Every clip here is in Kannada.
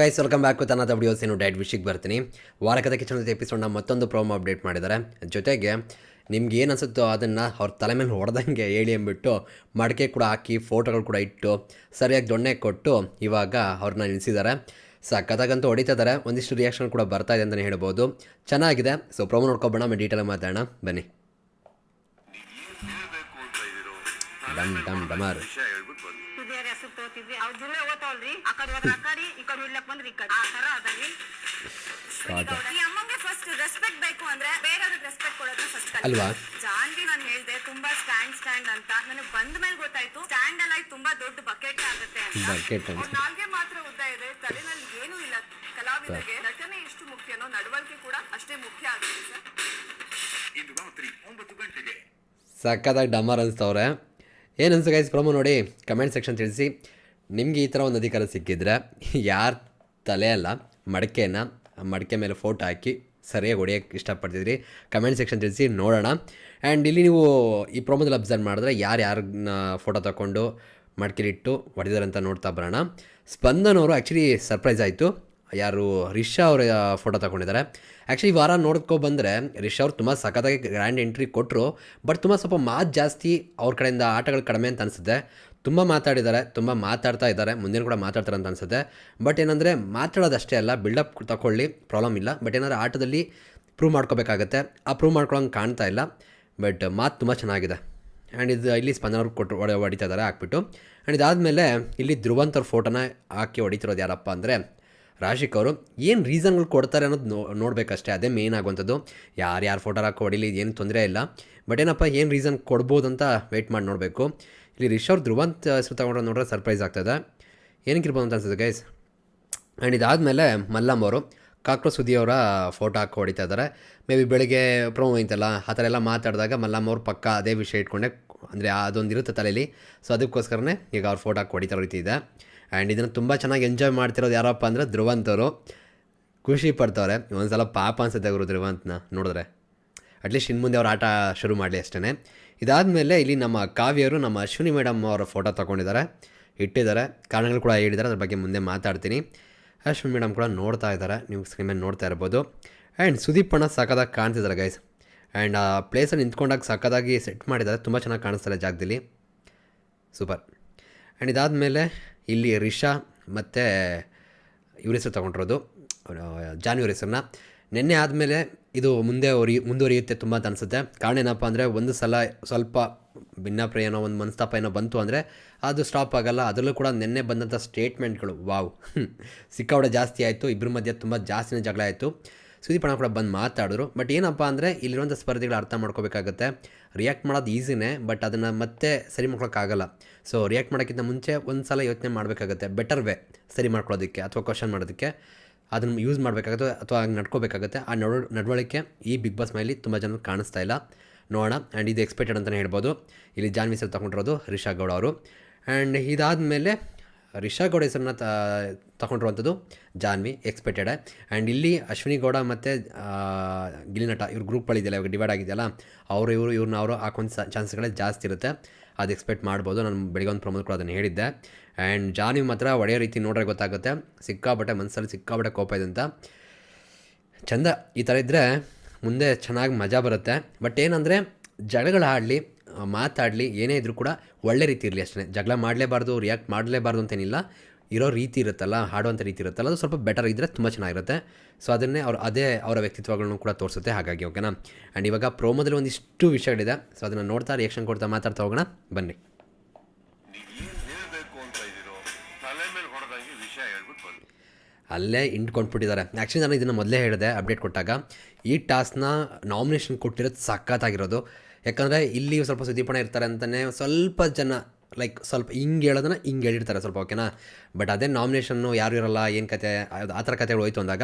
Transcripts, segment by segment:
ಗೈಸ್ ವೆಲ್ಕಮ್ ಬ್ಯಾಕ್ ಅನ್ನದ ವಿಡಿಯೋಸ್ ಏನು ಡೈಟ್ ವಿಷಯಕ್ಕೆ ಬರ್ತೀನಿ. ವಾರಕದ ಕಿಚನ್ ಎಪಿಸೋಡ್ನ ಮತ್ತೊಂದು ಪ್ರೋಮೋ ಅಪ್ಡೇಟ್ ಮಾಡಿದ್ದಾರೆ. ಜೊತೆಗೆ ನಿಮ್ಗೆ ಏನು ಅನಿಸುತ್ತೋ ಅದನ್ನು ಅವ್ರ ತಲೆ ಮೇಲೆ ಹೊಡೆದಂಗೆ ಹೇಳಿ ಅಂದ್ಬಿಟ್ಟು ಮಡಿಕೆ ಕೂಡ ಹಾಕಿ ಫೋಟೋಗಳು ಕೂಡ ಇಟ್ಟು ಸರಿಯಾಗಿ ದೊಣ್ಣೆ ಕೊಟ್ಟು ಇವಾಗ ಅವ್ರನ್ನ ನಿಲ್ಲಿಸಿದ್ದಾರೆ ಸಖತ್ತಾಗಂತೂ ಹೊಡಿತಾ ಇದ್ದಾರೆ. ಒಂದಿಷ್ಟು ರಿಯಾಕ್ಷನ್ ಕೂಡ ಬರ್ತಾ ಇದೆ ಅಂತಲೇ ಹೇಳ್ಬೋದು. ಚೆನ್ನಾಗಿದೆ. ಸೊ ಪ್ರೋಮೋ ನೋಡ್ಕೊಬೋಣ ಆಮೇಲೆ ಡೀಟೇಲ್ ಮಾತಾಡೋಣ. ಬನ್ನಿ. ಡಮ್ ಡಮ್ ಡಮರ್. ತೋತಿದ್ವಿ ಅವ್ರ ಜಿಲ್ಲೆ ಓತಾವಲ್ರಿ ಆ ಕಡೆ ಹೋದ್ರ ಆ ಕಡೆ ಈ ಕಡೆ ಇಲ್ಲಕ್ ಬಂದ್ರಿ ಈ ಕಡೆ ಆ ತರ ಅದರಿ ಈ ಅಮ್ಮಂಗೆ ಫಸ್ಟ್ ರೆಸ್ಪೆಕ್ಟ್ ಬೇಕು ಅಂದ್ರೆ ಬೇರೆಯವ್ರಿಗೆ ರೆಸ್ಪೆಕ್ಟ್ ಕೊಡೋದು ಫಸ್ಟ್ ಅಲ್ವಾ? ಜಾನ್ವಿ ನಾನು ಹೇಳ್ದೆ ತುಂಬಾ ಸ್ಟ್ಯಾಂಡ್ ಸ್ಟ್ಯಾಂಡ್ ಅಂತ. ನನಗೆ ಬಂದ ಮೇಲೆ ಗೊತ್ತಾಯ್ತು. ಸ್ಟ್ಯಾಂಡ್ ಅಲ್ಲಿ ತುಂಬಾ ದೊಡ್ಡ ಬಕೆಟ್ ಆಗುತ್ತೆ ಅಂತ. ಬಕೆಟ್ ಅಂತ ನಾಲ್ಗೆ ಮಾತ್ರ ಉದ್ದ ಇದೆ. ತಲೆನಲ್ಲಿ ಏನೂ ಇಲ್ಲ. ಕಲಾವಿದರಿಗೆ ನಟನೆ ಎಷ್ಟು ಮುಖ್ಯನೋ ನಡವಳಿಕೆ ಕೂಡ ಅಷ್ಟೇ ಮುಖ್ಯ ಆಗುತ್ತೆ ಸರ್. ಇಂದು ರಾತ್ರಿ ಒಂಬತ್ತು ಗಂಟೆಗೆ. ಸಕ್ಕತ್ತಾಗಿ ಡಮರ್ ಅನಿಸ್ತವ್ರೆ ಏನು ಅನ್ಸುತ್ತೆ ಗೈಸ್ ಪ್ರೊಮೋ ನೋಡಿ ಕಮೆಂಟ್ ಸೆಕ್ಷನ್ ತಿಳಿಸಿ. ನಿಮಗೆ ಈ ಥರ ಒಂದು ಅಧಿಕಾರ ಸಿಕ್ಕಿದ್ರೆ ಯಾರು ತಲೆ ಅಲ್ಲ, ಮಡಕೆನ, ಮಡಕೆ ಮೇಲೆ ಫೋಟೋ ಹಾಕಿ ಸರಿಯಾಗಿ ಹೊಡೆಯೋಕ್ಕೆ ಇಷ್ಟಪಡ್ತಿದ್ರಿ. ಕಮೆಂಟ್ ಸೆಕ್ಷನ್ ತಿಳಿಸಿ, ನೋಡೋಣ. ಆ್ಯಂಡ್ ಇಲ್ಲಿ ನೀವು ಈ ಪ್ರೋಮೋದಲ್ಲಿ ಅಬ್ಸರ್ವ್ ಮಾಡಿದ್ರೆ ಯಾರು ಯಾರನ್ನ ಫೋಟೋ ತಗೊಂಡು ಮಡಕೆಲಿಟ್ಟು ಹೊಡೆದಾರೆ ಅಂತ ನೋಡ್ತಾ ಬರೋಣ. ಸ್ಪಂದನ್ ಅವರು ಆ್ಯಕ್ಚುಲಿ ಸರ್ಪ್ರೈಸ್ ಆಯಿತು. ಯಾರು ರಿಷಾ ಅವರ ಫೋಟೋ ತಗೊಂಡಿದ್ದಾರೆ. ಆ್ಯಕ್ಚುಲಿ ವಾರ ನೋಡ್ಕೊ ಬಂದರೆ ರಿಷಾ ಅವ್ರು ತುಂಬ ಸಖತ್ತಾಗಿ ಗ್ರ್ಯಾಂಡ್ ಎಂಟ್ರಿ ಕೊಟ್ಟರು ಬಟ್ ತುಂಬ ಸ್ವಲ್ಪ ಮಾತು ಜಾಸ್ತಿ ಅವ್ರ ಕಡೆಯಿಂದ ಆಟಗಳು ಕಡಿಮೆ ಅಂತ ಅನಿಸುತ್ತೆ. ತುಂಬ ಮಾತಾಡಿದ್ದಾರೆ, ತುಂಬ ಮಾತಾಡ್ತಾ ಇದ್ದಾರೆ. ಮುಂದಿನ ಕೂಡ ಮಾತಾಡ್ತಾರೆ ಅಂತ ಅನಿಸುತ್ತೆ. ಬಟ್ ಏನಂದರೆ ಮಾತಾಡೋದಷ್ಟೇ ಅಲ್ಲ ಬಿಲ್ಡಪ್ ತಗೊಳ್ಳಿ ಪ್ರಾಬ್ಲಮ್ ಇಲ್ಲ. ಬಟ್ ಏನಾದರೂ ಆಟದಲ್ಲಿ ಪ್ರೂವ್ ಮಾಡ್ಕೋಬೇಕಾಗತ್ತೆ. ಆ ಪ್ರೂವ್ ಮಾಡ್ಕೊಳಂಗೆ ಕಾಣ್ತಾ ಇಲ್ಲ. ಬಟ್ ಮಾತು ತುಂಬ ಚೆನ್ನಾಗಿದೆ. ಆ್ಯಂಡ್ ಇದು ಇಲ್ಲಿ ಸ್ಪಂದನವ್ರು ಕೊಟ್ಟು ಹೊಡೆ ಹೊಡಿತಾ ಇದ್ದಾರೆ ಹಾಕ್ಬಿಟ್ಟು. ಆ್ಯಂಡ್ ಇದಾದಮೇಲೆ ಇಲ್ಲಿ ಧ್ರುವಂತ್ ಅವ್ರ ಫೋಟೋನ ಹಾಕಿ ಹೊಡಿತಿರೋದು ಯಾರಪ್ಪ ಅಂದರೆ ರಾಶಿಕ್ ಅವರು. ಏನು ರೀಸನ್ಗಳು ಕೊಡ್ತಾರೆ ಅನ್ನೋದು ನೋ ನೋಡಬೇಕಷ್ಟೇ. ಅದೇ ಮೇನ್ ಆಗುವಂಥದ್ದು. ಯಾರು ಯಾರು ಫೋಟೋ ಹಾಕಿ ಹೊಡಿಲಿ, ಏನು ತೊಂದರೆ ಇಲ್ಲ. ಬಟ್ ಏನಪ್ಪ, ಏನು ರೀಸನ್ ಕೊಡ್ಬೋದು ಅಂತ ವೆಯ್ಟ್ ಮಾಡಿ ನೋಡಬೇಕು. ಇಲ್ಲಿ ರಿಷಬ್ ಧ್ರುವಂತ್ ಹೆಸರು ತಗೊಂಡ್ರೆ ನೋಡ್ರೆ ಸರ್ಪ್ರೈಸ್ ಆಗ್ತದೆ. ಏನಕ್ಕೆ ಇರ್ಬೋದು ಅಂತ ಅನ್ಸುತ್ತೆ ಗೈಸ್ ಆ್ಯಂಡ್ ಇದಾದಮೇಲೆ ಮಲ್ಲಮ್ಮ ಅವರು ಕಾಕ್ರೋ ಸುದಿಯವರ ಫೋಟೋ ಹಾಕಿ ಹೊಡಿತಾ ಇದ್ದಾರೆ. ಮೇ ಬಿ ಬೆಳಿಗ್ಗೆ ಪ್ರೊಮೋ ಐತಲ್ಲ ಆ ಥರ ಎಲ್ಲ ಮಾತಾಡಿದಾಗ ಮಲ್ಲಮ್ಮ ಅವ್ರು ಪಕ್ಕ ಅದೇ ವಿಷಯ ಇಟ್ಕೊಂಡೆ, ಅಂದರೆ ಅದೊಂದು ಇರುತ್ತೆ ತಲೆಯಲ್ಲಿ ಸೊ ಅದಕ್ಕೋಸ್ಕರನೇ ಈಗ ಅವ್ರ ಫೋಟೋ ಹಾಕಿ ಹೊಡಿತಾ ಇದೆ. ಆ್ಯಂಡ್ ಇದನ್ನು ತುಂಬ ಚೆನ್ನಾಗಿ ಎಂಜಾಯ್ ಮಾಡ್ತಿರೋದು ಯಾರಪ್ಪ ಅಂದರೆ ಧ್ರುವಂತ್ ಅವರು. ಖುಷಿ ಪಡ್ತವ್ರೆ. ಒಂದು ಸಲ ಪಾಪ ಅನ್ಸುತ್ತೆ ಅವರು ಧ್ರುವಂತನ ನೋಡಿದ್ರೆ. ಅಟ್ಲೀಸ್ಟ್ ಇನ್ನು ಮುಂದೆ ಅವ್ರು ಆಟ ಶುರು ಮಾಡಲಿ ಅಷ್ಟೇ ಇದಾದಮೇಲೆ ಇಲ್ಲಿ ನಮ್ಮ ಕಾವ್ಯರು, ನಮ್ಮ ಅಶ್ವಿನಿ ಮೇಡಮ್ ಅವರ ಫೋಟೋ ತೊಗೊಂಡಿದ್ದಾರೆ, ಇಟ್ಟಿದ್ದಾರೆ. ಕಾರಣಗಳು ಕೂಡ ಹೇಳಿದ್ದಾರೆ, ಅದ್ರ ಬಗ್ಗೆ ಮುಂದೆ ಮಾತಾಡ್ತೀನಿ. ಅಶ್ವಿನಿ ಮೇಡಮ್ ಕೂಡ ನೋಡ್ತಾ ಇದ್ದಾರೆ, ನೀವು ಸ್ಕ್ರೀನ್ ಮೇಲೆ ನೋಡ್ತಾ ಇರ್ಬೋದು. ಆ್ಯಂಡ್ ಸುದೀಪ್ ಅಣ್ಣ ಸಖತ್ತಾಗಿ ಕಾಣ್ತಿದ್ದಾರೆ ಗೈಸ್ ಆ್ಯಂಡ್ ಆ ಪ್ಲೇಸಲ್ಲಿ ನಿಂತ್ಕೊಂಡಾಗ ಸಖತ್ತಾಗಿ ಸೆಟ್ ಮಾಡಿದ್ದಾರೆ, ತುಂಬ ಚೆನ್ನಾಗಿ ಕಾಣಿಸ್ತಾರೆ ಜಾಗದಲ್ಲಿ. ಸೂಪರ್ ಆ್ಯಂಡ್ ಇದಾದಮೇಲೆ ಇಲ್ಲಿ ರಿಷಾ ಮತ್ತು ಇವ್ರ ಹೆಸರು ತೊಗೊಂಡಿರೋದು ಜಾನ್ವರಿ ಹೆಸರನ್ನ. ನಿನ್ನೆ ಆದಮೇಲೆ ಇದು ಮುಂದೆ ಉರಿ ಮುಂದುವರಿಯುತ್ತೆ ತುಂಬ ಅಂತ ಅನಿಸುತ್ತೆ. ಕಾರಣ ಏನಪ್ಪ ಅಂದರೆ ಒಂದು ಸಲ ಸ್ವಲ್ಪ ಭಿನ್ನಾಪ್ರಾಯ ಏನೋ ಒಂದು ಮನಸ್ತಾಪ ಏನೋ ಬಂತು ಅಂದರೆ ಅದು ಸ್ಟಾಪ್ ಆಗಲ್ಲ. ಅದರಲ್ಲೂ ಕೂಡ ನಿನ್ನೆ ಬಂದಂಥ ಸ್ಟೇಟ್ಮೆಂಟ್ಗಳು ವಾವ್ ಸಿಕ್ಕಾವಡೆ ಜಾಸ್ತಿ ಆಯಿತು. ಇಬ್ಬರ ಮಧ್ಯೆ ತುಂಬ ಜಾಸ್ತಿನೇ ಜಗಳ ಆಯಿತು. ಸುದೀಪ್ ಅಣ್ಣ ಕೂಡ ಬಂದು ಮಾತಾಡಿದ್ರು. ಬಟ್ ಏನಪ್ಪ ಅಂದರೆ ಇಲ್ಲಿರುವಂಥ ಸ್ಪರ್ಧಿಗಳು ಅರ್ಥ ಮಾಡ್ಕೋಬೇಕಾಗುತ್ತೆ. ರಿಯಾಕ್ಟ್ ಮಾಡೋದು ಈಸಿನೇ ಬಟ್ ಅದನ್ನು ಮತ್ತೆ ಸರಿ ಮಾಡ್ಕೊಳಕ್ಕಾಗಲ್ಲ. ಸೊ ರಿಯಾಕ್ಟ್ ಮಾಡೋಕ್ಕಿಂತ ಮುಂಚೆ ಒಂದು ಸಲ ಯೋಚನೆ ಮಾಡಬೇಕಾಗುತ್ತೆ. ಬೆಟರ್ ವೇ ಸರಿ ಮಾಡ್ಕೊಳ್ಳೋದಕ್ಕೆ ಅಥವಾ ಕ್ವಶನ್ ಮಾಡೋದಕ್ಕೆ. ಅದನ್ನು ಯೂಸ್ ಮಾಡಬೇಕಾಗುತ್ತೆ ಅಥವಾ ನಡ್ಕೋಬೇಕಾಗುತ್ತೆ, ಆ ನಡ, ನಡವಳಿಕೆ ಈ ಬಿಗ್ ಬಾಸ್ ಮೈಲಿ ತುಂಬ ಜನ ಕಾಣಿಸ್ತಾ ಇಲ್ಲ. ನೋಡೋಣ. ಆ್ಯಂಡ್ ಇದು ಎಕ್ಸ್ಪೆಕ್ಟೆಡ್ ಅಂತಲೇ ಹೇಳ್ಬೋದು. ಇಲ್ಲಿ ಜಾನ್ವಿ ಸರ್ ತಗೊಂಡಿರೋದು ರಿಷಾ ಗೌಡ ಅವರು. ಆ್ಯಂಡ್ ಇದಾದಮೇಲೆ ರಿಷಾ ಗೌಡ ಹೆಸರನ್ನ ತಗೊಂಡಿರುವಂಥದ್ದು ಜಾನ್ವಿ ಎಕ್ಸ್ಪೆಕ್ಟೆಡ್ ಆ್ಯಂಡ್ ಇಲ್ಲಿ ಅಶ್ವಿನಿ ಗೌಡ ಮತ್ತು ಗಿಲಿ ನಟ ಇವ್ರ ಗ್ರೂಪ್ಗಳಿದೆಯಲ್ಲ ಇವಾಗ ಡಿವೈಡ್ ಆಗಿದೆಯಲ್ಲ, ಅವರು ಇವರು ಇವ್ರನ್ನ ಅವರು ಹಾಕೊಂಡು ಚಾನ್ಸ್ಗಳೇ ಜಾಸ್ತಿ ಇರುತ್ತೆ. ಅದು ಎಕ್ಸ್ಪೆಕ್ಟ್ ಮಾಡ್ಬೋದು. ನಾನು ಬೆಳಿಗ್ಗೆ ಒಂದು ಪ್ರಮೋದ್ ಕೂಡ ಅದನ್ನು ಹೇಳಿದ್ದೆ. ಆ್ಯಂಡ್ ಜಾನಿ ಮಾತ್ರ ಒಡೆಯೋ ರೀತಿ ನೋಡ್ರೆ ಗೊತ್ತಾಗುತ್ತೆ. ಸಿಕ್ಕಾಬಟ್ಟೆ ಮನಸ್ಸಲ್ಲಿ ಸಿಕ್ಕಾಬಟ್ಟೆ ಕೋಪ ಇದೆ ಅಂತ. ಚಂದ, ಈ ಥರ ಇದ್ದರೆ ಮುಂದೆ ಚೆನ್ನಾಗಿ ಮಜಾ ಬರುತ್ತೆ. ಬಟ್ ಏನಂದರೆ ಜಗಳಗಳಾಡಲಿ ಮಾತಾಡಲಿ, ಏನೇ ಇದ್ರೂ ಕೂಡ ಒಳ್ಳೆ ರೀತಿ ಇರಲಿ ಅಷ್ಟೇ. ಜಗಳ ಮಾಡಲೇಬಾರ್ದು ರಿಯಾಕ್ಟ್ ಮಾಡಲೇಬಾರ್ದು ಅಂತೇನಿಲ್ಲ. ಇರೋ ರೀತಿ ಇರುತ್ತಲ್ಲ ಹಾಡುವಂಥ ರೀತಿ ಇರುತ್ತಲ್ಲ, ಅದು ಸ್ವಲ್ಪ ಬೆಟರ್ ಇದ್ದರೆ ತುಂಬ ಚೆನ್ನಾಗಿರುತ್ತೆ. ಸೊ ಅದನ್ನೇ ಅವ್ರು ಅದೇ ಅವರ ವ್ಯಕ್ತಿತ್ವಗಳನ್ನು ಕೂಡ ತೋರಿಸುತ್ತೆ. ಹಾಗಾಗಿ ಓಕೆನಾ ಆ್ಯಂಡ್ ಇವಾಗ ಪ್ರೋಮೋದಲ್ಲಿ ಒಂದಿಷ್ಟು ವಿಷಯಗಳಿದೆ. ಸೊ ಅದನ್ನು ನೋಡ್ತಾ ರಿಯಾಕ್ಷನ್ ಕೊಡ್ತಾ ಮಾತಾಡ್ತಾ ಹೋಗೋಣ. ಬನ್ನಿ. ಅಲ್ಲೇ ಇಂಟ್ಕೊಂಡ್ಬಿಟ್ಟಿದ್ದಾರೆ ಆ್ಯಕ್ಚುಲಿ ನಾನು ಇದನ್ನು ಮೊದಲೇ ಹೇಳಿದೆ ಅಪ್ಡೇಟ್ ಕೊಟ್ಟಾಗ. ಈ ಟಾಸ್ಕ್ನ ನಾಮಿನೇಷನ್ ಕೊಟ್ಟಿರೋದು ಸಖತ್ತಾಗಿರೋದು. ಯಾಕಂದರೆ ಇಲ್ಲಿ ಸ್ವಲ್ಪ ಸುದೀಪಣ ಇರ್ತಾರೆ ಅಂತಲೇ ಸ್ವಲ್ಪ ಜನ ಲೈಕ್ ಸ್ವಲ್ಪ ಹಿಂಗೆ ಹೇಳೋದನ್ನ ಹಿಂಗೆ ಹೇಳಿರ್ತಾರೆ ಸ್ವಲ್ಪ ಓಕೆನಾ ಬಟ್ ಅದೇ ನಾಮಿನೇಷನ್ನು ಯಾರು ಇರಲ್ಲ, ಏನು ಕತೆ ಆ ಥರ ಕತೆಗಳು ಹೋಯ್ತು ಅಂದಾಗ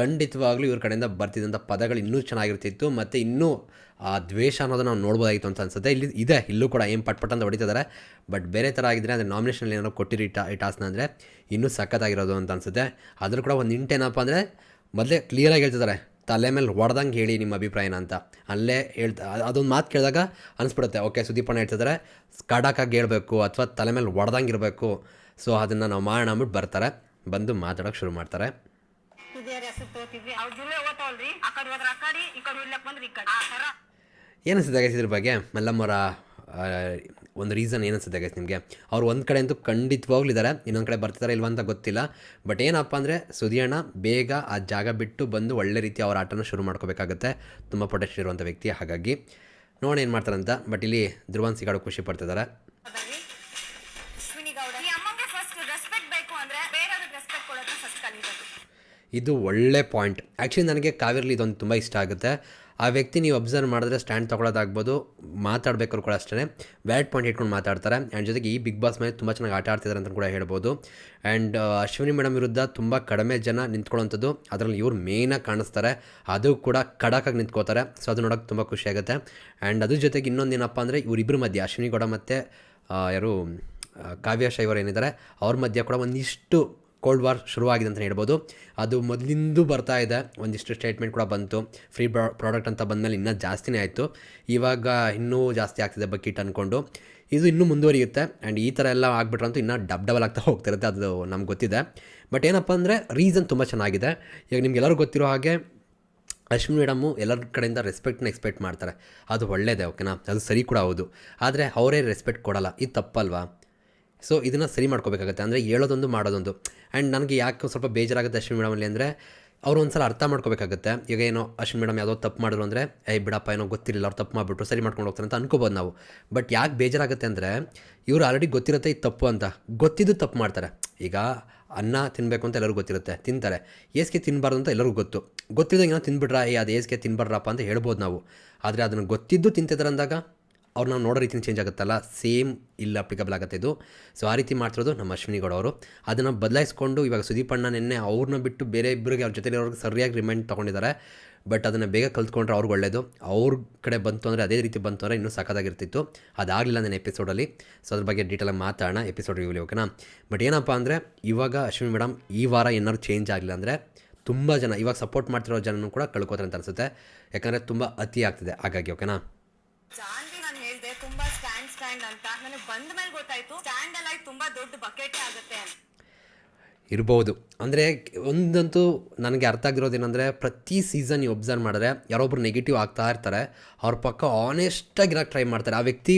ಖಂಡಿತವಾಗ್ಲೂ ಇವ್ರ ಕಡೆಯಿಂದ ಬರ್ತಿದ್ದಂಥ ಪದಗಳು ಇನ್ನೂ ಚೆನ್ನಾಗಿರ್ತಿತ್ತು ಮತ್ತು ಇನ್ನೂ ಆ ದ್ವೇಷ ಅನ್ನೋದನ್ನ ನಾವು ನೋಡ್ಬೋದಾಗಿತ್ತು ಅಂತ ಅನ್ಸುತ್ತೆ. ಇಲ್ಲಿ ಇದೆ, ಇಲ್ಲೂ ಕೂಡ ಏನು ಪಟ್ ಪಟ್ ಅಂತ ಹೊಡಿತಿದ್ದಾರೆ ಬಟ್ ಬೇರೆ ಥರ ಆಗಿದ್ದರೆ ಅಂದರೆ ನಾಮಿನೇಷನಲ್ಲಿ ಏನಾದ್ರು ಕೊಟ್ಟಿರಿ ಟಾ ಈ ಟಾಸ್ನ ಅಂದರೆ ಇನ್ನೂ ಸಖತ್ತಾಗಿರೋದು ಅಂತ ಅನ್ಸುತ್ತೆ. ಆದರೂ ಕೂಡ ಒಂದು ಇಂಟೇನಪ್ಪ ಅಂದರೆ ಮೊದಲೇ ಕ್ಲಿಯರಾಗಿ ಹೇಳ್ತಿದ್ದಾರೆ ತಲೆ ಮೇಲೆ ಹೊಡೆದಂಗೆ ಹೇಳಿ ನಿಮ್ಮ ಅಭಿಪ್ರಾಯನ ಅಂತ. ಅಲ್ಲೇ ಹೇಳ್ತಾ ಅದೊಂದು ಮಾತು ಕೇಳಿದಾಗ ಅನಿಸ್ಬಿಡುತ್ತೆ ಓಕೆ ಸುದೀಪಣ್ಣ ಹೇಳ್ತಿದ್ರೆ ಕಡಾಕಾಗಿ ಹೇಳಬೇಕು ಅಥವಾ ತಲೆ ಮೇಲೆ ಹೊಡೆದಂಗೆ ಇರಬೇಕು ಸೊ ಅದನ್ನು ನಾವು ಮಾಡೋಣ ಅಂದ್ಬಿಟ್ಟು ಬರ್ತಾರೆ ಬಂದು ಮಾತಾಡೋಕೆ ಶುರು ಮಾಡ್ತಾರೆ. ಏನಿಸಿದಾಗ ಇದ್ರ ಬಗ್ಗೆ? ಮಲ್ಲಮ್ಮರ ಒಂದು ರೀಸನ್ ಏನಿಸುತ್ತೆ ಗೈಸ್ ನಿಮಗೆ? ಅವ್ರು ಒಂದು ಕಡೆ ಅಂತೂ ಖಂಡಿತವಾಗ್ಲಿದ್ದಾರೆ ಇನ್ನೊಂದು ಕಡೆ ಬರ್ತಿದ್ದಾರೆ ಇಲ್ವಂತ ಅಂತ ಗೊತ್ತಿಲ್ಲ. ಬಟ್ ಏನಪ್ಪ ಅಂದರೆ ಸುದಿಯಣ್ಣ ಬೇಗ ಆ ಜಾಗ ಬಿಟ್ಟು ಬಂದು ಒಳ್ಳೆ ರೀತಿ ಅವ್ರ ಆಟನ ಶುರು ಮಾಡ್ಕೋಬೇಕಾಗುತ್ತೆ. ತುಂಬ ಪ್ರೊಟೆಕ್ಷನ್ ಇರುವಂಥ ವ್ಯಕ್ತಿ. ಹಾಗಾಗಿ ನೋಡಿ ಏನು ಮಾಡ್ತಾರಂತ. ಬಟ್ ಇಲ್ಲಿ ಧ್ರುವನ್ ಸಿಗಾಡೋ ಖುಷಿ ಪಡ್ತಿದ್ದಾರೆ ಇದು ಒಳ್ಳೆ ಪಾಯಿಂಟ್ ಆ್ಯಕ್ಚುಲಿ ನನಗೆ ಕಾವೇರಿಲಿ ಇದೊಂದು ತುಂಬ ಇಷ್ಟ ಆಗುತ್ತೆ. ಆ ವ್ಯಕ್ತಿ ನೀವು ಅಬ್ಸರ್ವ್ ಮಾಡಿದ್ರೆ ಸ್ಟ್ಯಾಂಡ್ ತೊಗೊಳೋದಾಗ್ಬೋದು ಮಾತಾಡಬೇಕಾದ್ರು ಕೂಡ ಅಷ್ಟೇ ವ್ಯಾಟ್ ಪಾಯಿಂಟ್ ಇಟ್ಕೊಂಡು ಮಾತಾಡ್ತಾರೆ. ಆ್ಯಂಡ್ ಜೊತೆಗೆ ಈ ಬಿಗ್ ಬಾಸ್ ಮೇಲೆ ತುಂಬ ಚೆನ್ನಾಗಿ ಆಟ ಆಡ್ತಿದ್ದಾರೆ ಅಂತ ಕೂಡ ಹೇಳ್ಬೋದು. ಆ್ಯಂಡ್ ಅಶ್ವಿನಿ ಮೇಡಮ್ ವಿರುದ್ಧ ತುಂಬ ಕಡಿಮೆ ಜನ ನಿಂತ್ಕೊಳ್ಳೋಂಥದ್ದು ಅದರಲ್ಲಿ ಇವ್ರು ಮೇಯ್ನಾಗಿ ಕಾಣಿಸ್ತಾರೆ. ಅದು ಕೂಡ ಕಡಕಾಗಿ ನಿಂತ್ಕೋತಾರೆ. ಸೊ ಅದು ನೋಡೋಕೆ ತುಂಬ ಖುಷಿಯಾಗುತ್ತೆ ಆ್ಯಂಡ್ ಅದ್ರ ಜೊತೆಗೆ ಇನ್ನೊಂದು ಏನಪ್ಪ ಅಂದರೆ ಇವರಿಬ್ಬರ ಮಧ್ಯೆ, ಅಶ್ವಿನಿ ಗೌಡ ಮತ್ತು ಯಾರು ಕಾವ್ಯ ಶೈವರ್ ಏನಿದ್ದಾರೆ ಅವ್ರ ಮಧ್ಯೆ ಕೂಡ ಒಂದಿಷ್ಟು ಕೋಲ್ಡ್ ವಾರ್ ಶುರುವಾಗಿದೆ ಅಂತ ಹೇಳ್ಬೋದು. ಅದು ಮೊದಲಿಂದೂ ಬರ್ತಾ ಇದೆ. ಒಂದಿಷ್ಟು ಸ್ಟೇಟ್ಮೆಂಟ್ ಕೂಡ ಬಂತು. ಫ್ರೀ ಪ್ರಾಡಕ್ಟ್ ಅಂತ ಬಂದಮೇಲೆ ಇನ್ನೂ ಜಾಸ್ತಿನೇ ಆಯಿತು. ಇವಾಗ ಇನ್ನೂ ಜಾಸ್ತಿ ಆಗ್ತಿದೆ ಬಕೀಟ್ ಅಂದ್ಕೊಂಡು ಇದು ಇನ್ನೂ ಮುಂದುವರಿಯುತ್ತೆ. ಆ್ಯಂಡ್ ಈ ಥರ ಎಲ್ಲ ಆಗ್ಬಿಟ್ರಂತೂ ಇನ್ನೂ ಡಬ್ ಡಬಲ್ ಆಗ್ತಾ ಹೋಗ್ತಿರುತ್ತೆ. ಅದು ನಮ್ಗೆ ಗೊತ್ತಿದೆ. ಬಟ್ ಏನಪ್ಪ ಅಂದರೆ ರೀಸನ್ ತುಂಬ ಚೆನ್ನಾಗಿದೆ. ಈಗ ನಿಮ್ಗೆಲ್ಲರೂ ಗೊತ್ತಿರೋ ಹಾಗೆ ಅಶ್ವಿನ್ ಮೇಡಮು ಎಲ್ಲರ ಕಡೆಯಿಂದ ರೆಸ್ಪೆಕ್ಟ್ನ ಎಕ್ಸ್ಪೆಕ್ಟ್ ಮಾಡ್ತಾರೆ. ಅದು ಒಳ್ಳೇದೇ ಓಕೆನಾ ಅದು ಸರಿ ಕೂಡ ಹೌದು. ಆದರೆ ಅವರೇ ರೆಸ್ಪೆಕ್ಟ್ ಕೊಡಲ್ಲ. ಇದು ತಪ್ಪಲ್ವಾ? ಸೊ ಇದನ್ನು ಸರಿ ಮಾಡ್ಕೋಬೇಕಾಗತ್ತೆ. ಅಂದರೆ ಹೇಳೋದೊಂದು ಮಾಡೋದೊಂದು. ಆ್ಯಂಡ್ ನನಗೆ ಯಾಕೆ ಸ್ವಲ್ಪ ಬೇಜಾರಾಗುತ್ತೆ ಅಶ್ವಿನಿ ಮೇಡಮಲ್ಲಿ ಅಂದರೆ, ಅವ್ರು ಒಂದು ಸಲ ಅರ್ಥ ಮಾಡ್ಕೋಬೇಕಾಗತ್ತೆ. ಈಗ ಏನೋ ಅಶ್ವಿನ್ ಮೇಡಮ್ ಯಾವುದೋ ತಪ್ಪು ಮಾಡಿದ್ರು ಅಂದರೆ ಏ ಬಿಡಪ್ಪ, ಏನೋ ಗೊತ್ತಿರಲಿಲ್ಲ, ಅವ್ರು ತಪ್ಪು ಮಾಡಿಬಿಟ್ರು, ಸರಿ ಮಾಡ್ಕೊಂಡು ಹೋಗ್ತಾರೆ ಅಂತ ಅನ್ಕೋಬೋದು ನಾವು. ಬಟ್ ಯಾಕೆ ಬೇಜಾರಾಗುತ್ತೆ ಅಂದರೆ, ಇವರು ಆಲ್ರೆಡಿ ಗೊತ್ತಿರುತ್ತೆ ಇದು ತಪ್ಪು ಅಂತ. ಗೊತ್ತಿದ್ದು ತಪ್ಪು ಮಾಡ್ತಾರೆ. ಈಗ ಅನ್ನ ತಿನ್ನಬೇಕು ಅಂತ ಎಲ್ಲರಿಗೂ ಗೊತ್ತಿರುತ್ತೆ. ತಿಂತಾರೆ. ಏಸ್ಗೆ ತಿನ್ನಬಾರ್ದು ಅಂತ ಎಲ್ಲರಿಗೂ ಗೊತ್ತು. ಗೊತ್ತಿದ್ದಂಗೆ ಏನೋ ತಿನ್ಬಿಟ್ರಾ? ಏ ಅದು ಏಸ್ಗೆ ತಿನ್ಬಾರ್ರಪ್ಪ ಅಂತ ಹೇಳ್ಬೋದು ನಾವು. ಆದರೆ ಅದನ್ನು ಗೊತ್ತಿದ್ದು ತಿಂತಿದ್ದಾರೆ ಅಂದಾಗ ಅವ್ರು ನಾವು ನೋಡೋ ರೀತಿ ಚೇಂಜ್ ಆಗುತ್ತಲ್ಲ? ಸೇಮ್ ಇಲ್ಲ ಅಪ್ಲಿಕಬಲ್ ಆಗುತ್ತೆ ಇದು. ಸೊ ಆ ರೀತಿ ಮಾಡ್ತಿರೋದು ನಮ್ಮ ಅಶ್ವಿನಿ ಗೌಡ ಅವರು. ಅದನ್ನು ಬದಲಾಯಿಸ್ಕೊಂಡು ಇವಾಗ ಸುದೀಪ್ ಅಣ್ಣ ನಿನ್ನೆ ಅವ್ರನ್ನ ಬಿಟ್ಟು ಬೇರೆ ಇಬ್ಬರಿಗೆ ಅವ್ರ ಜೊತೆ ಅವ್ರಿಗೆ ಸರಿಯಾಗಿ ರಿಮೈಂಡ್ ತೊಗೊಂಡಿದ್ದಾರೆ ಬಟ್ ಅದನ್ನು ಬೇಗ ಕಲ್ತ್ಕೊಂಡ್ರೆ ಅವ್ರಿಗೆ ಒಳ್ಳೆಯದು ಅವ್ರ ಕಡೆ ಬಂತು ಅಂದರೆ ಅದೇ ರೀತಿ ಬಂತು ಅಂದರೆ ಇನ್ನೂ ಸಖತ್ತಾಗಿರ್ತಿತ್ತು. ಅದಾಗಲಿಲ್ಲ ನನ್ನ ಎಪಿಸೋಡಲ್ಲಿ ಸೊ ಅದ್ರ ಬಗ್ಗೆ ಡೀಟೇಲಾಗಿ ಮಾತಾಡೋಣ. ಎಪಿಸೋಡ್ ರಿವ್ಯೂಲಿ ಓಕೆನಾ? ಬಟ್ ಏನಪ್ಪ ಅಂದರೆ ಇವಾಗ ಅಶ್ವಿನಿ ಮೇಡಮ್ ಈ ವಾರ ಏನಾದ್ರು ಚೇಂಜ್ ಆಗಲಿಲ್ಲ ಅಂದರೆ ತುಂಬ ಜನ, ಇವಾಗ ಸಪೋರ್ಟ್ ಮಾಡ್ತಿರೋ ಜನನೂ ಕೂಡ ಕಳ್ಕೋತಾರೆ ಅಂತ ಅನಿಸುತ್ತೆ. ಯಾಕಂದರೆ ತುಂಬ ಅತಿ ಆಗ್ತಿದೆ. ಹಾಗಾಗಿ ಓಕೆನಾ ಜಾನ್ವಿ ನಾನು ಹೇಳ್ದೆ ತುಂಬಾ ಸ್ಟ್ಯಾಂಡ್ ಅಂತ. ನನಗೆ ಬಂದ ಮೇಲೆ ಗೊತ್ತಾಯ್ತು ಸ್ಟ್ಯಾಂಡ್ ಎಲ್ಲ ತುಂಬಾ ದೊಡ್ಡ ಬಕೆಟ್ ಆಗುತ್ತೆ ಇರ್ಬೋದು. ಅಂದರೆ ಒಂದಂತೂ ನನಗೆ ಅರ್ಥ ಆಗಿರೋದು ಏನಂದರೆ ಪ್ರತಿ ಸೀಸನ್ ನೀವು ಒಬ್ಸರ್ವ್ ಮಾಡಿದ್ರೆ ಯಾರೊಬ್ರು ನೆಗೆಟಿವ್ ಆಗ್ತಾ ಇರ್ತಾರೆ. ಅವ್ರ ಪಕ್ಕ ಆನೆಸ್ಟಾಗಿರೋಕ್ಕೆ ಟ್ರೈ ಮಾಡ್ತಾರೆ. ಆ ವ್ಯಕ್ತಿ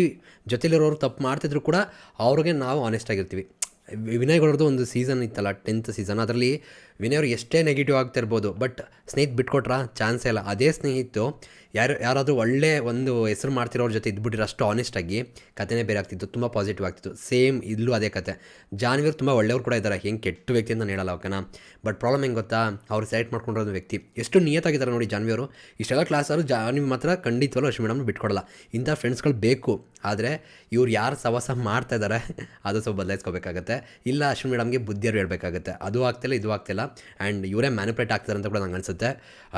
ಜೊತೆಲಿರೋರು ತಪ್ಪು ಮಾಡ್ತಿದ್ರು ಕೂಡ ಅವ್ರಿಗೆ ನಾವು ಆನೆಸ್ಟಾಗಿರ್ತೀವಿ ವಿನಯ್ ಗೌಡರದು ಒಂದು ಸೀಸನ್ ಇತ್ತಲ್ಲ ಟೆಂತ್ ಸೀಸನ್ ಅದರಲ್ಲಿ ವಿನಯ್ ಅವ್ರು ಎಷ್ಟೇ ನೆಗೆಟಿವ್ ಆಗ್ತಿರ್ಬೋದು ಬಟ್ ಸ್ನೇಹಿತ ಬಿಟ್ಕೊಟ್ರ? ಚಾನ್ಸೇ ಇಲ್ಲ. ಅದೇ ಸ್ನೇಹಿತು ಯಾರು, ಯಾರಾದರೂ ಒಳ್ಳೆ ಒಂದು ಹೆಸರು ಮಾಡ್ತಿರೋರ ಜೊತೆ ಇದ್ಬಿಟ್ಟಿರೋ ಅಷ್ಟು ಆನೆಸ್ಟಾಗಿ ಕಥೆನೇ ಬೇರೆ ಆಗ್ತಿತ್ತು. ತುಂಬ ಪಾಸಿಟಿವ್ ಆಗ್ತಿತ್ತು. ಸೇಮ್ ಇಲ್ಲೂ ಅದೇ ಕತೆ. ಜಾನ್ವೀರ್ ತುಂಬ ಒಳ್ಳೆಯವ್ರು ಕೂಡ ಇದ್ದಾರೆ. ಹೆಂಗೆ ಕೆಟ್ಟ ವ್ಯಕ್ತಿ ಅಂತ ನಾನು ಹೇಳಲ್ಲ ಓಕೆನಾ ಬಟ್ ಪ್ರಾಬ್ಲಮ್ ಹೆಂಗೆ ಗೊತ್ತಾ? ಅವ್ರು ಸೆಲೆಕ್ಟ್ ಮಾಡ್ಕೊಂಡಿರೋ ವ್ಯಕ್ತಿ. ಎಷ್ಟು ನಿಯತ್ತಾಗಿದ್ದಾರೆ ನೋಡಿ ಜಾನ್ವಿ ಅವರು. ಇಷ್ಟೆಲ್ಲ ಕ್ಲಾಸರು ಜಾನ್ವಿ ಮಾತ್ರ ಖಂಡಿತವಲ್ಲ ಅಷ್ಟು ಮೇಡಮ್ ಬಿಟ್ಕೊಡಲ್ಲ. ಇಂಥ ಫ್ರೆಂಡ್ಸ್ಗಳು ಬೇಕು. ಆದರೆ ಇವ್ರು ಯಾರು ಸವಾಸ ಮಾಡ್ತಾ ಇದ್ದಾರೆ ಅದು ಸ್ವಲ್ಪ ಬದಲಾಯಿಸ್ಕೋಬೇಕಾಗತ್ತೆ. ಇಲ್ಲ ಅಶ್ವಿನ್ ಮೇಡಮ್ಗೆ ಬುದ್ಧಿಯರು ಹೇಳಬೇಕಾಗುತ್ತೆ. ಅದು ಆಗ್ತಿಲ್ಲ, ಇದು ಆಗ್ತಿಲ್ಲ. ಆ್ಯಂಡ್ ಇವರೇ ಮ್ಯಾನುಪ್ರೇಟ್ ಆಗ್ತಾರೆ ಅಂತ ಕೂಡ ನಂಗೆ ಅನಿಸುತ್ತೆ.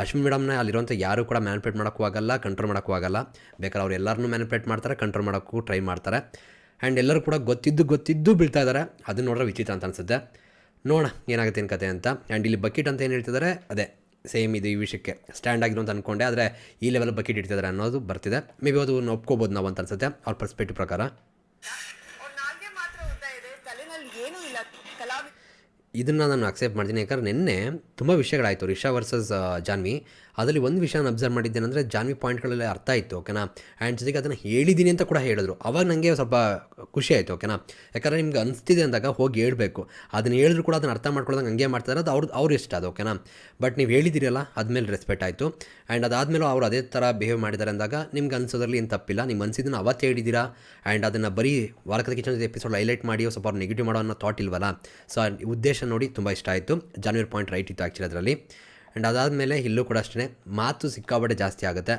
ಅಶ್ವಿನ್ ಮೇಡಮ್ನ ಅಲ್ಲಿರುವಂಥ ಯಾರು ಕೂಡ ಮ್ಯಾನುಪ್ರೇಟ್ ಮಾಡೋಕ್ಕೂ ಆಗಲ್ಲ ಕಂಟ್ರೋಲ್ ಮಾಡೋಕ್ಕೂ ಆಗಲ್ಲ. ಬೇಕಾದ್ರೆ ಅವ್ರು ಎಲ್ಲರನ್ನೂ ಮ್ಯಾನುಪ್ರೇಟ್ ಮಾಡ್ತಾರೆ ಕಂಟ್ರೋಲ್ ಮಾಡೋಕ್ಕೂ ಟ್ರೈ ಮಾಡ್ತಾರೆ. ಆ್ಯಂಡ್ ಎಲ್ಲರೂ ಕೂಡ ಗೊತ್ತಿದ್ದು ಗೊತ್ತಿದ್ದು ಬೀಳ್ತಾ ಇದ್ದಾರೆ ಅದನ್ನ ನೋಡ್ರೆ ವಿಚಿತ್ರ ಅಂತ ಅನಿಸುತ್ತೆ. ನೋಡೋಣ ಏನಾಗುತ್ತೆ ಏನು ಕತೆ ಅಂತ. ಆ್ಯಂಡ್ ಇಲ್ಲಿ ಬಕೆಟ್ ಅಂತ ಏನು ಹೇಳ್ತಿದ್ದಾರೆ ಅದೇ ಸೇಮ್ ಇದು ಈ ವಿಷಯಕ್ಕೆ. ಸ್ಟ್ಯಾಂಡ್ ಆಗಿರೋ ಅಂತ ಅಂದ್ಕೊಂಡೆ ಆದರೆ ಈ ಲೆವೆಲ್ ಬಕೆಟ್ ಇಡ್ತಿದ್ದಾರೆ ಅನ್ನೋದು ಬರ್ತಿದೆ. ಮೇ ಬಿ ಅದು ಒಪ್ಕೋಬೋದು ನಾವು ಅಂತ ಅನ್ಸುತ್ತೆ, ಅವ್ರ ಪರ್ಸ್ಪೆಕ್ಟಿವ್ ಪ್ರಕಾರ ಅವ್ರ ನಾಲ್ಗೆ ಮಾತ್ರ ಉದ್ದ ಇದೆ ತಲೆನಲ್ಲಿ ಏನೂ ಇಲ್ಲ ಕಲಾವಿ ಇದನ್ನು ನಾನು ಅಕ್ಸೆಪ್ಟ್ ಮಾಡ್ತೀನಿ. ಯಾಕಂದ್ರೆ ನಿನ್ನೆ ತುಂಬ ವಿಷಯಗಳಾಯಿತು. ರಿಷಾ ವರ್ಸಸ್ ಜಾನ್ವಿ. ಅದರಲ್ಲಿ ಒಂದು ವಿಷಯ ನಾನು ಅಬ್ಸರ್ವ್ ಮಾಡಿದ್ದೇನೆಂದರೆ ಜಾನ್ವಿ ಪಾಯಿಂಟ್ಗಳಲ್ಲಿ ಅರ್ಥ ಆಯಿತು ಓಕೆನಾ ಆ್ಯಂಡ್ ಜೊತೆಗೆ ಅದನ್ನು ಹೇಳಿದ್ದೀನಿ ಅಂತ ಕೂಡ ಹೇಳಿದ್ರು. ಅವಾಗ ನನಗೆ ಸ್ವಲ್ಪ ಖುಷಿ ಆಯಿತು ಓಕೆನಾ ಯಾಕಂದರೆ ನಿಮ್ಗೆ ಅನಿಸ್ತಿದೆ ಅಂದಾಗ ಹೋಗಿ ಹೇಳಬೇಕು. ಅದನ್ನು ಹೇಳಿದ್ರು ಕೂಡ ಅದನ್ನು ಅರ್ಥ ಮಾಡ್ಕೊಳ್ಳೋದಂಗೆ ಹಂಗೆ ಮಾಡ್ತಾರೆ. ಅದು ಅವ್ರದ್ದು ಅವ್ರು ಇಷ್ಟ ಅದು ಓಕೆನಾ ಬಟ್ ನೀವು ಹೇಳಿದಿರಲ್ಲ, ಅದ್ಮೇಲೆ ರೆಸ್ಪೆಕ್ಟ್ ಆಯಿತು. ಆ್ಯಂಡ್ ಅದಾದಮೇಲೆ ಅವ್ರು ಅದೇ ಥರ ಬಿಹೇವ್ ಮಾಡಿದ್ದಾರೆ ಅಂದಾಗ ನಿಮ್ಗೆ ಅನಿಸೋದ್ರಲ್ಲಿ ಏನು ತಪ್ಪಿಲ್ಲ. ನಿಮ್ಮ ಅನಿಸಿದ್ದನ್ನು ಅವತ್ತು ಹೇಳಿದ್ದೀರಾ ಆ್ಯಂಡ್ ಅದನ್ನು ಬರೀ ವಾರಕದ ಕಿಚನ್ ಎಪಿಸೋಡ್ ಹೈಲೈಟ್ ಮಾಡಿ ಸ್ವಲ್ಪ ಅವ್ರು ನೆಗೆಟಿವ್ ಮಾಡೋ ಅನ್ನೋ ಥಾಟ್ ಇಲ್ವಲ್ಲ? ಸೊ ಆ ನೋಡಿ ತುಂಬ ಇಷ್ಟ ಆಯಿತು. ಜಾನ್ವರಿ ಪಾಯಿಂಟ್ ರೈಟ್ ಇತ್ತು ಆ್ಯಕ್ಚುಲಿ ಅದರಲ್ಲಿ. ಆ್ಯಂಡ್ ಅದಾದಮೇಲೆ ಇಲ್ಲೂ ಕೂಡ ಅಷ್ಟೇ ಮಾತು ಸಿಕ್ಕಾಬಡೆ ಜಾಸ್ತಿ ಆಗುತ್ತೆ.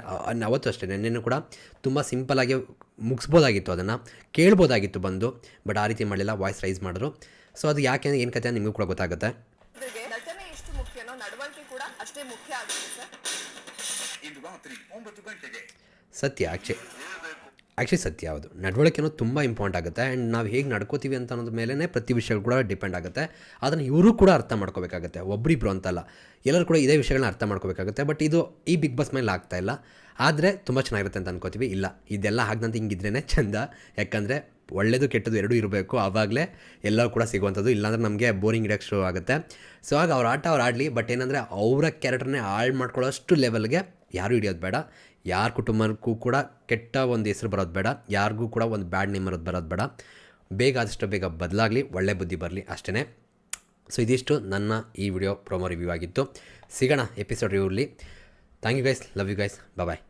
ಅವತ್ತು ಅಷ್ಟೇ ನೆನ್ನೆನೂ ಕೂಡ ತುಂಬ ಸಿಂಪಲಾಗಿ ಮುಗಿಸ್ಬೋದಾಗಿತ್ತು ಅದನ್ನು ಕೇಳ್ಬೋದಾಗಿತ್ತು ಬಂದು ಬಟ್ ಆ ರೀತಿ ಮಾಡಲಿಲ್ಲ ವಾಯ್ಸ್ ರೈಸ್ ಮಾಡಿದ್ರು. ಸೊ ಅದು ಯಾಕೆ ಏನು ಕತೆ ಅಂತ ನಿಮಗೂ ಕೂಡ ಗೊತ್ತಾಗುತ್ತೆ. ನಟನೆ ಎಷ್ಟು ಮುಖ್ಯನೋ ನಡವಳಿಕೆ ಕೂಡ ಅಷ್ಟೇ ಮುಖ್ಯ ಆಗುತ್ತೆ ಸರ್ ಇಂದು ರಾತ್ರಿ ಒಂಬತ್ತು ಗಂಟೆಗೆ. ಸತ್ಯ ಆ್ಯಕ್ಚುಲಿ ಆ್ಯಕ್ಚುಲಿ ಸತ್ಯ ಯಾವುದು? ನಡವಳಿಕೆ ಅನ್ನೋದು ತುಂಬ ಇಂಪಾರ್ಟೆಂಟ್ ಆಗುತ್ತೆ. ಆ್ಯಂಡ್ ನಾವು ಹೇಗೆ ನಡ್ಕೋತೀವಿ ಅಂತ ಅನ್ನೋದ್ರ ಮೇಲೇ ಪ್ರತಿ ವಿಷಯಗಳು ಕೂಡ ಡಿಪೆಂಡ್ ಆಗುತ್ತೆ. ಅದನ್ನು ಇವರು ಕೂಡ ಅರ್ಥ ಮಾಡ್ಕೋಬೇಕಾಗುತ್ತೆ. ಒಬ್ಬರಿಬ್ರು ಅಂತಲ್ಲ. ಎಲ್ಲರೂ ಕೂಡ ಇದೇ ವಿಷಯಗಳನ್ನ ಅರ್ಥ ಮಾಡ್ಕೋಬೇಕಾಗುತ್ತೆ. ಬಟ್ ಇದು ಈ ಬಿಗ್ ಬಾಸ್ ಮೇಲೆ ಆಗ್ತಾ ಇಲ್ಲ. ಆದರೆ ತುಂಬ ಚೆನ್ನಾಗಿರುತ್ತೆ ಅಂತ ಅನ್ಕೋತೀವಿ. ಇಲ್ಲ. ಇದೆಲ್ಲ ಆಗದಂತ ಹಿಂಗಿದ್ರೇ ಚೆಂದ. ಯಾಕಂದರೆ ಒಳ್ಳೆಯದು ಕೆಟ್ಟದ್ದು ಎರಡೂ ಇರಬೇಕು. ಆವಾಗಲೇ ಎಲ್ಲರೂ ಕೂಡ ಸಿಗುವಂಥದ್ದು. ಇಲ್ಲಾಂದ್ರೆ ನಮಗೆ ಬೋರಿಂಗ್ ಇಡೋಕ್ಕೆ ಶುರು ಆಗುತ್ತೆ. ಸೊ ಆಗ ಅವ್ರ ಆಟ ಅವ್ರು ಆಡಲಿ. ಬಟ್ ಏನಂದರೆ ಅವರ ಕ್ಯಾರೆಕ್ಟರ್ನೇ ಹಾಳು ಮಾಡ್ಕೊಳ್ಳೋಷ್ಟು ಲೆವೆಲ್ಗೆ ಯಾರೂ ಹಿಡಿಯೋದು ಬೇಡ. ಯಾರ ಕುಟುಂಬಕ್ಕೂ ಕೂಡ ಕೆಟ್ಟ ಒಂದು ಹೆಸರು ಬರೋದು ಬೇಡ. ಯಾರಿಗೂ ಕೂಡ ಒಂದು ಬ್ಯಾಡ್ ನೇಮ್ ಇರೋದು ಬರೋದು ಬೇಡ. ಬೇಗ ಆದಷ್ಟು ಬೇಗ ಬದಲಾಗಲಿ, ಒಳ್ಳೆ ಬುದ್ಧಿ ಬರಲಿ ಅಷ್ಟೇ ಸೊ ಇದಿಷ್ಟು ನನ್ನ ಈ ವಿಡಿಯೋ ಪ್ರೊಮೋ ರಿವ್ಯೂ ಆಗಿತ್ತು. ಸಿಗೋಣ episode ರಿವ್ಯೂಲಿ thank you guys, love you guys bye